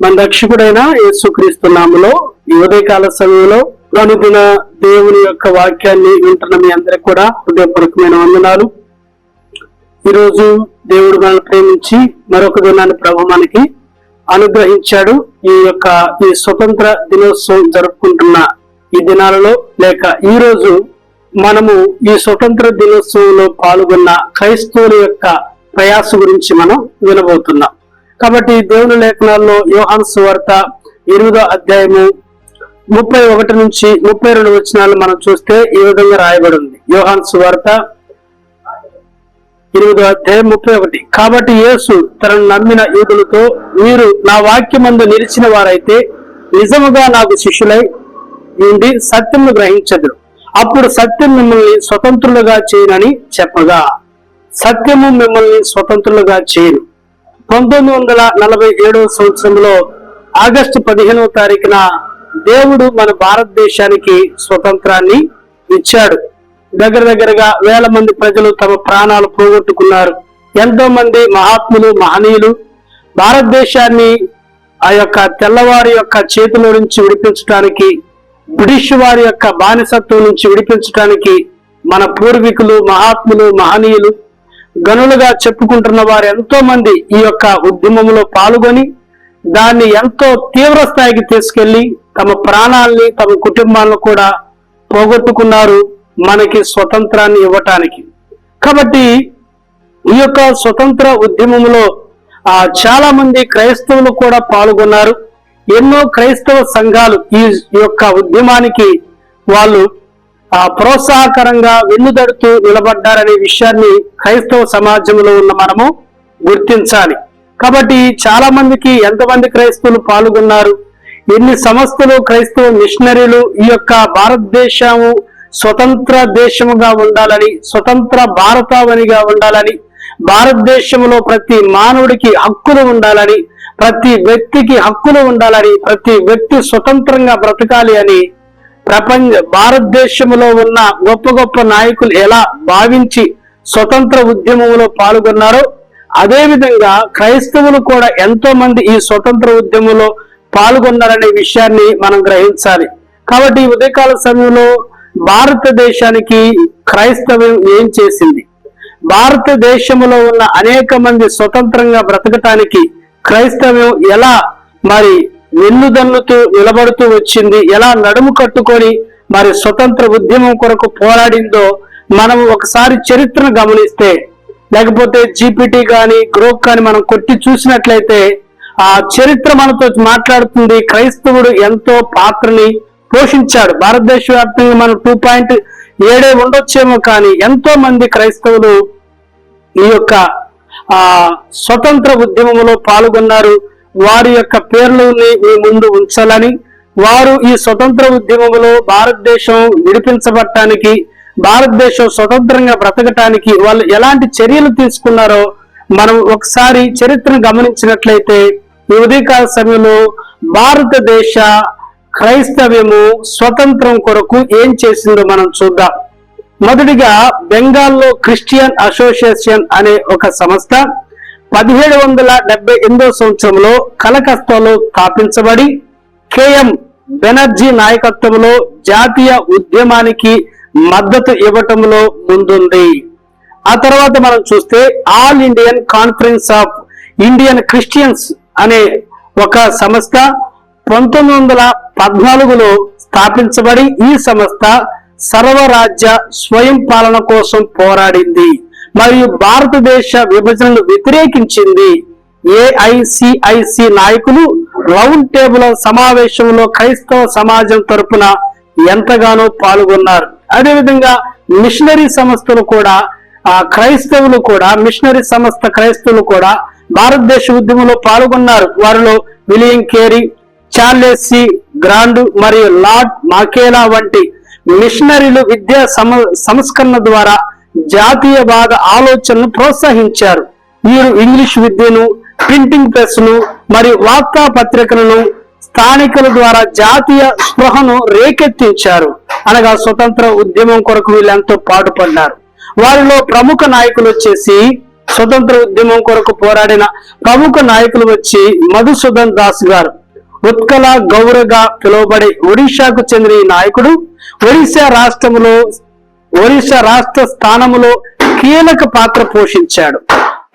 మన రక్షకుడైన యేసుక్రీస్తు నామలో ఈ ఉదయకాల సమయంలో అనుదిన దేవుని యొక్క వాక్యాన్ని వింటున్న మీ అందరికి కూడా హృదయపూర్వకమైన వందనాలు. ఈరోజు దేవుడు మనల్ని ప్రేమించి మరొక దినాన్ని ప్రభు మనకి అనుగ్రహించాడు. ఈ యొక్క ఈ స్వతంత్ర దినోత్సవం జరుపుకుంటున్న ఈ దినాలలో లేక ఈ రోజు మనము ఈ స్వతంత్ర దినోత్సవంలో పాల్గొన్న క్రైస్తవుల యొక్క ప్రయాస గురించి మనం వినబోతున్నాం. కాబట్టి దేవుని లేఖనాల్లో యోహాను సువార్త ఇరవదో అధ్యాయము ముప్పై ఒకటి నుంచి ముప్పై రెండు వచనాలు మనం చూస్తే ఈ విధంగా రాయబడి ఉంది యోహాను సువార్త ఇరవై అధ్యాయం ముప్పై ఒకటి. కాబట్టి యేసు తనను నమ్మిన యూదులతో మీరు నా వాక్యమందు నిలిచిన వారైతే నిజముగా నాకు శిష్యులై ఉండి సత్యమును గ్రహించదురు. అప్పుడు సత్యం మిమ్మల్ని స్వతంత్రులుగా చేయనని చెప్పగా. సత్యము మిమ్మల్ని స్వతంత్రులుగా చేయను. పంతొమ్మిది వందల నలభై ఏడవ సంవత్సరంలో ఆగస్టు పదిహేనవ తారీఖున దేవుడు మన భారతదేశానికి స్వతంత్రాన్ని ఇచ్చాడు. దగ్గర దగ్గరగా వేల మంది ప్రజలు తమ ప్రాణాలు పోగొట్టుకున్నారు. ఎంతో మంది మహాత్ములు మహనీయులు భారతదేశాన్ని ఆ యొక్క తెల్లవారి యొక్క చేతిలో నుంచి విడిపించడానికి బ్రిటిష్ వారి యొక్క బానిసత్వం నుంచి విడిపించడానికి మన పూర్వీకులు మహాత్ములు మహనీయులు గనులుగా చెప్పుకుంటున్న వారు ఎంతో మంది ఈ యొక్క ఉద్యమంలో పాల్గొని దాన్ని ఎంతో తీవ్ర స్థాయికి తీసుకెళ్ళి తమ ప్రాణాల్ని తమ కుటుంబాలను కూడా పోగొట్టుకున్నారు మనకి స్వతంత్రాన్ని ఇవ్వటానికి. కాబట్టి ఈ యొక్క స్వతంత్ర ఉద్యమంలో ఆ చాలా మంది క్రైస్తవులు కూడా పాల్గొన్నారు. ఎన్నో క్రైస్తవ సంఘాలు ఈ యొక్క ఉద్యమానికి వాళ్ళు ప్రోత్సాహకరంగా వెన్నుదడుతూ నిలబడ్డారనే విషయాన్ని క్రైస్తవ సమాజంలో ఉన్న మనము గుర్తించాలి. కాబట్టి చాలా మందికి ఎంతమంది క్రైస్తవులు పాల్గొన్నారు? ఎన్ని సంస్థలు క్రైస్తవ మిషనరీలు ఈ యొక్క భారతదేశము స్వతంత్ర దేశముగా ఉండాలని స్వతంత్ర భారతావనిగా ఉండాలని భారతదేశంలో ప్రతి మానవుడికి హక్కులు ఉండాలని ప్రతి వ్యక్తికి హక్కులు ఉండాలని ప్రతి వ్యక్తి స్వతంత్రంగా బ్రతకాలి అని ప్రపంచ భారతదేశంలో ఉన్న గొప్ప గొప్ప నాయకులు ఎలా భావించి స్వతంత్ర ఉద్యమంలో పాల్గొన్నారో అదే విధంగా క్రైస్తవులు కూడా ఎంతో మంది ఈ స్వతంత్ర ఉద్యమంలో పాల్గొన్నారనే విషయాన్ని మనం గ్రహించాలి. కాబట్టి ఈ ఉదయకాల సమయంలో భారతదేశానికి క్రైస్తవం ఏం చేసింది? భారతదేశంలో ఉన్న అనేక మంది స్వతంత్రంగా బ్రతకటానికి క్రైస్తవం ఎలా మరి వెన్నుదన్నుతూ నిలబడుతూ వచ్చింది. ఎలా నడుము కట్టుకొని మరి స్వతంత్ర ఉద్యమం కొరకు పోరాడిందో మనం ఒకసారి చరిత్రను గమనిస్తే లేకపోతే జీపీటీ కానీ గ్రోక్ కానీ మనం కొట్టి చూసినట్లయితే ఆ చరిత్ర మనతో మాట్లాడుతుంది. క్రైస్తవుడు ఎంతో పాత్రని పోషించాడు. భారతదేశ వ్యాప్తంగా మనం టూ పాయింట్ ఏడే ఉండొచ్చేమో కానీ ఎంతో మంది క్రైస్తవులు ఈ యొక్క ఆ స్వతంత్ర ఉద్యమంలో పాల్గొన్నారు. వారి యొక్క పేర్లని మీ ముందు ఉంచాలని వారు ఈ స్వతంత్ర ఉద్యమంలో భారతదేశం విడిపించబడటానికి భారతదేశం స్వతంత్రంగా బ్రతకటానికి వాళ్ళు ఎలాంటి చర్యలు తీసుకున్నారో మనం ఒకసారి చరిత్రను గమనించినట్లయితే ఈ ఉదయకాల సమయంలో భారతదేశ క్రైస్తవ్యము స్వతంత్రం కొరకు ఏం చేసిందో మనం చూద్దాం. మొదటిగా బెంగాల్లో క్రిస్టియన్ అసోసియేషన్ అనే ఒక సంస్థ పదిహేడు వందల డెబ్బై ఎనిమిదో సంవత్సరంలో కలకత్తాలో స్థాపించబడి కేఎం బెనర్జీ నాయకత్వంలో జాతీయ ఉద్యమానికి మద్దతు ఇవ్వటంలో ముందుంది. ఆ తర్వాత మనం చూస్తే all Indian conference of Indian Christians అనే ఒక సంస్థ పంతొమ్మిది వందల పద్నాలుగులో స్థాపించబడి ఈ సంస్థ సర్వరాజ్య స్వయం పాలన కోసం పోరాడింది. మరియు భారతదేశ విభజనను వ్యతిరేకించింది ఏఐసిఐసి నాయకులు. రౌండ్ టేబుల్ సమావేశంలో క్రైస్తవ సమాజం తరపున ఎంతగానో పాల్గొన్నారు. అదేవిధంగా మిషనరీ సంస్థలు కూడా ఆ క్రైస్తవులు కూడా మిషనరీ సంస్థ క్రైస్తవులు కూడా భారతదేశ ఉద్యమంలో పాల్గొన్నారు. వారిలో విలియం కేరీ చార్లెస్సి గ్రాండ్ మరియు లార్డ్ మాకేలా వంటి మిషనరీలు విద్యా సంస్కరణ ద్వారా జాతీయవాద ఆలోచనను ప్రోత్సహించారు. వీరు ఇంగ్లీష్ విద్యను ప్రింటింగ్ ప్రెస్ను మరియు వార్తా పత్రికలను స్థానికుల ద్వారా జాతీయ స్పృహను రేకెత్తించారు. అనగా స్వతంత్ర ఉద్యమం కొరకు వీళ్ళంతో పాటుపడ్డారు. వారిలో ప్రముఖ నాయకులు వచ్చేసి స్వతంత్ర ఉద్యమం కొరకు పోరాడిన ప్రముఖ నాయకులు వచ్చి మధుసూదన్ దాస్ గారు. ఉత్కల గౌరగా పిలువబడే ఒడిశాకు చెందిన ఈ నాయకుడు ఒడిశా రాష్ట్రంలో ఒరిస్సా రాష్ట్ర స్థానములో కీలక పాత్ర పోషించాడు.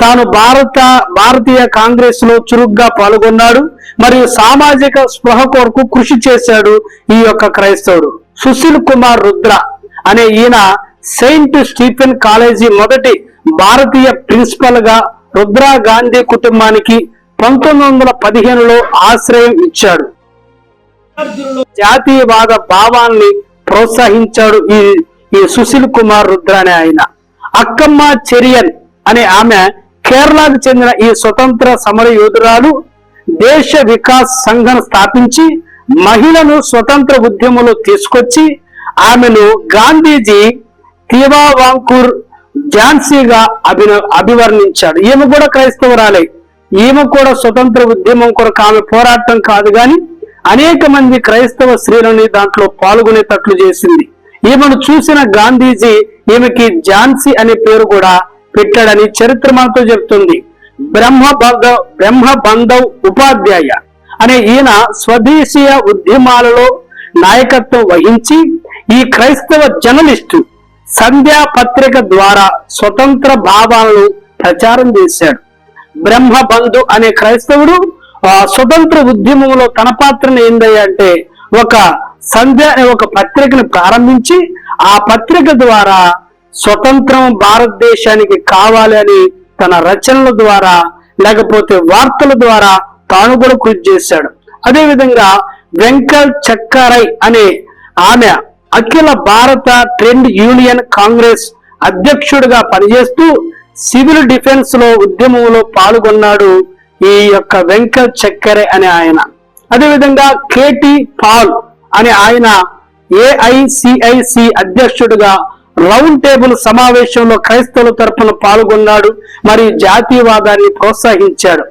తాను భారత భారతీయ కాంగ్రెస్లో చురుగ్గా పాల్గొన్నాడు మరియు సామాజిక స్పృహ కొరకు కృషి చేశాడు ఈ యొక్క క్రైస్తవుడు. సుశీల్ కుమార్ రుద్ర అనే ఈయన సెయింట్ స్టీఫెన్ కాలేజీ మొదటి భారతీయ ప్రిన్సిపల్గా రుద్రా గాంధీ కుటుంబానికి పంతొమ్మిది వందల పదిహేనులో ఆశ్రయం ఇచ్చాడు. జాతీయవాద భావాన్ని ప్రోత్సహించాడు ఈ ఈ సుశీల్ కుమార్ రుద్ర అనే ఆయన. అక్కమ్మ చెరియన్ అనే ఆమె కేరళకు చెందిన ఈ స్వతంత్ర సమర యోధురాలు దేశ వికాస్ సంఘం స్థాపించి మహిళను స్వతంత్ర ఉద్యమంలో తీసుకొచ్చి ఆమెను గాంధీజీ తీవావాంకూర్ ఝాన్సీగా అభిన అభివర్ణించాడు. ఈమె కూడా క్రైస్తవురాలే. ఈమె కూడా స్వతంత్ర ఉద్యమం కొరకు ఆమె పోరాటం కాదు గాని అనేక మంది క్రైస్తవ స్త్రీలని దాంట్లో పాల్గొనేటట్లు చేసింది. ఈమెను చూసిన గాంధీజీ ఈమెకి ఝాన్సీ అనే పేరు కూడా పెట్టాడని చరిత్ర మనతో చెప్తుంది బ్రహ్మ బ్రహ్మ బంధవ్ ఉపాధ్యాయ అనే ఈయన స్వదేశీయ ఉద్యమాలలో నాయకత్వం వహించి ఈ క్రైస్తవ జర్నలిస్టు సంధ్యా పత్రిక ద్వారా స్వతంత్ర భావాలను ప్రచారం చేశాడు. బ్రహ్మ బంధు అనే క్రైస్తవుడు ఆ స్వతంత్ర ఉద్యమంలో తన పాత్రను ఏందయ్యా అంటే ఒక సంధ్య అనే ఒక పత్రికను ప్రారంభించి ఆ పత్రిక ద్వారా స్వతంత్రం భారతదేశానికి కావాలి అని తన రచనల ద్వారా లేకపోతే వార్తల ద్వారా తాను కూడా కృషి చేశాడు. అదేవిధంగా వెంకట్ చక్కరై అనే ఆమె అఖిల భారత ట్రెండ్ యూనియన్ కాంగ్రెస్ అధ్యక్షుడిగా పనిచేస్తూ సివిల్ డిఫెన్స్లో ఉద్యమంలో పాల్గొన్నాడు ఈ యొక్క వెంకట్ చక్కరే అనే ఆయన. అదేవిధంగా కేటి పాల్ అని ఆయన ఏఐసిఐసి అధ్యక్షుడిగా రౌండ్ టేబుల్ సమావేశంలో క్రైస్తవుల తరపున పాల్గొన్నాడు. మరియు జాతీయవాదాన్ని ప్రోత్సహించాడు.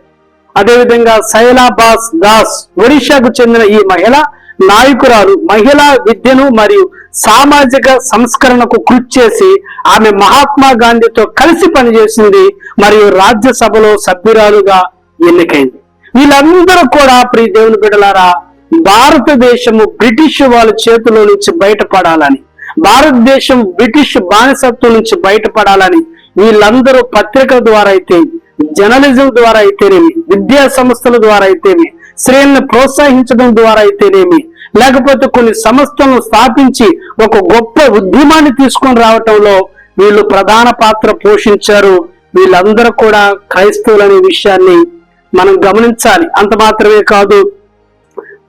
అదేవిధంగా శైలాబాస్ దాస్ ఒడిషాకు చెందిన ఈ మహిళ నాయకురాలు మహిళా విద్యను మరియు సామాజిక సంస్కరణకు కృషి చేసి ఆమె మహాత్మా గాంధీతో కలిసి పనిచేసింది మరియు రాజ్యసభలో సభ్యురాలుగా ఎన్నికైంది. వీళ్ళందరూ కూడా ప్రియ దేవుని బిడలారా భారతదేశము బ్రిటిష్ వాళ్ళ చేతిలో నుంచి బయటపడాలని భారతదేశం బ్రిటిష్ బానిసత్వం నుంచి బయటపడాలని వీళ్ళందరూ పత్రికల ద్వారా అయితే జర్నలిజం ద్వారా అయితేనేమి విద్యా సంస్థల ద్వారా అయితేనేమి స్త్రీలను ప్రోత్సహించడం ద్వారా అయితేనేమి లేకపోతే కొన్ని సంస్థలను స్థాపించి ఒక గొప్ప ఉద్యమాన్ని తీసుకొని రావటంలో వీళ్ళు ప్రధాన పాత్ర పోషించారు. వీళ్ళందరూ కూడా క్రైస్తవులనే విషయాన్ని మనం గమనించాలి. అంత మాత్రమే కాదు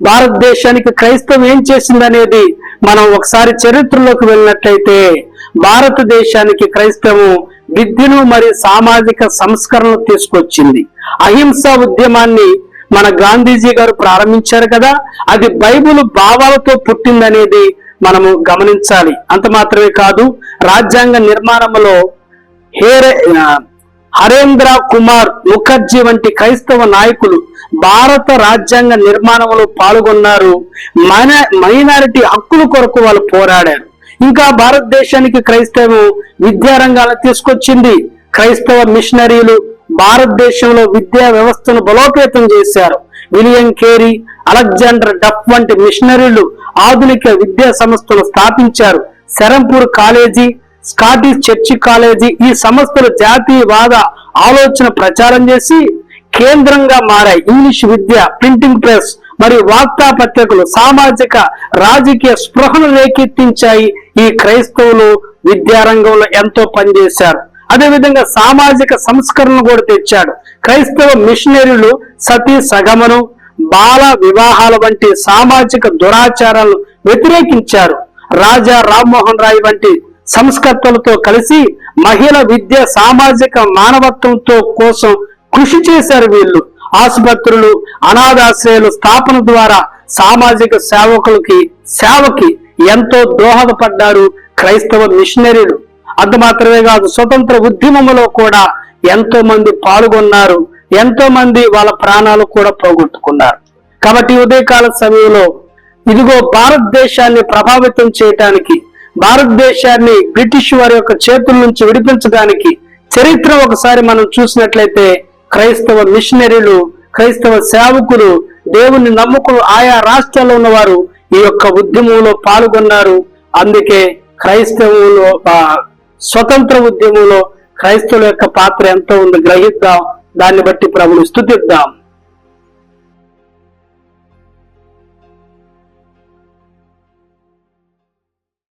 భారతదేశానికి క్రైస్తవం ఏం చేసిందనేది మనం ఒకసారి చరిత్రలోకి వెళ్ళినట్లయితే భారతదేశానికి క్రైస్తవం విద్యను మరియు సామాజిక సంస్కరణలు తీసుకొచ్చింది. అహింస ఉద్యమాన్ని మన గాంధీజీ గారు ప్రారంభించారు కదా అది బైబిల్ భావాలతో పుట్టిందనేది మనము గమనించాలి. అంత మాత్రమే కాదు రాజ్యాంగ నిర్మాణంలో హేరే హరేంద్ర కుమార్ ముఖర్జీ వంటి క్రైస్తవ నాయకులు భారత రాజ్యాంగ నిర్మాణంలో పాల్గొన్నారు. మన మైనారిటీ హక్కుల కొరకు వాళ్ళు పోరాడారు. ఇంకా భారతదేశానికి క్రైస్తవం విద్యారంగాలను తీసుకొచ్చింది. క్రైస్తవ మిషనరీలు భారతదేశంలో విద్యా వ్యవస్థను బలోపేతం చేశారు. విలియం కేరీ అలెగ్జాండర్ డఫ్ వంటి మిషనరీలు ఆధునిక విద్యా సంస్థను స్థాపించారు. Serampore college Scottish church college ఈ సంస్థలు జాతీయవాద ఆలోచన ప్రచారం చేసి కేంద్రంగా మారాయి. ఇంగ్లీష్ విద్య ప్రింటింగ్ ప్రెస్ మరియు వార్తాపత్రికలు సామాజిక రాజకీయ స్పృహను రేకెత్తించాయి. ఈ క్రైస్తవులు విద్యారంగంలో ఎంతో పనిచేశారు. అదేవిధంగా సామాజిక సంస్కరణ కూడా తెచ్చాడు. క్రైస్తవ మిషనరీలు సతీ సగమనం బాల వివాహాల వంటి సామాజిక దురాచారాలను వ్యతిరేకించారు. రాజా రామ్మోహన్ రాయ్ వంటి సంస్కర్తలతో కలిసి మహిళ విద్య సామాజిక మానవత్వంతో కోసం కృషి చేశారు వీళ్ళు. ఆసుపత్రులు అనాథాశ్రయాలు స్థాపన ద్వారా సామాజిక సేవకులకి సేవకి ఎంతో దోహదపడ్డారు క్రైస్తవ మిషనరీలు. అంత మాత్రమే కాదు స్వతంత్ర ఉద్యమంలో కూడా ఎంతో మంది పాల్గొన్నారు. ఎంతో మంది వాళ్ళ ప్రాణాలు కూడా పోగొట్టుకున్నారు. కాబట్టి ఉదయకాల సమయంలో ఇదిగో భారతదేశాన్ని ప్రభావితం చేయటానికి భారతదేశాన్ని బ్రిటిష్ వారి యొక్క చేతుల నుంచి విడిపించడానికి చరిత్ర ఒకసారి మనం చూసినట్లయితే క్రైస్తవ మిషనరీలు క్రైస్తవ సేవకులు దేవుని నమ్ముకుని ఆయా రాష్ట్రాల్లో ఉన్నవారు ఈ యొక్క ఉద్యమంలో పాల్గొన్నారు. అందుకే క్రైస్తవులో స్వతంత్ర ఉద్యమంలో క్రైస్తవుల యొక్క పాత్ర ఎంతో ఉంది. గ్రహిద్దాం. దాన్ని బట్టి ప్రభుని స్థుతిద్దాం.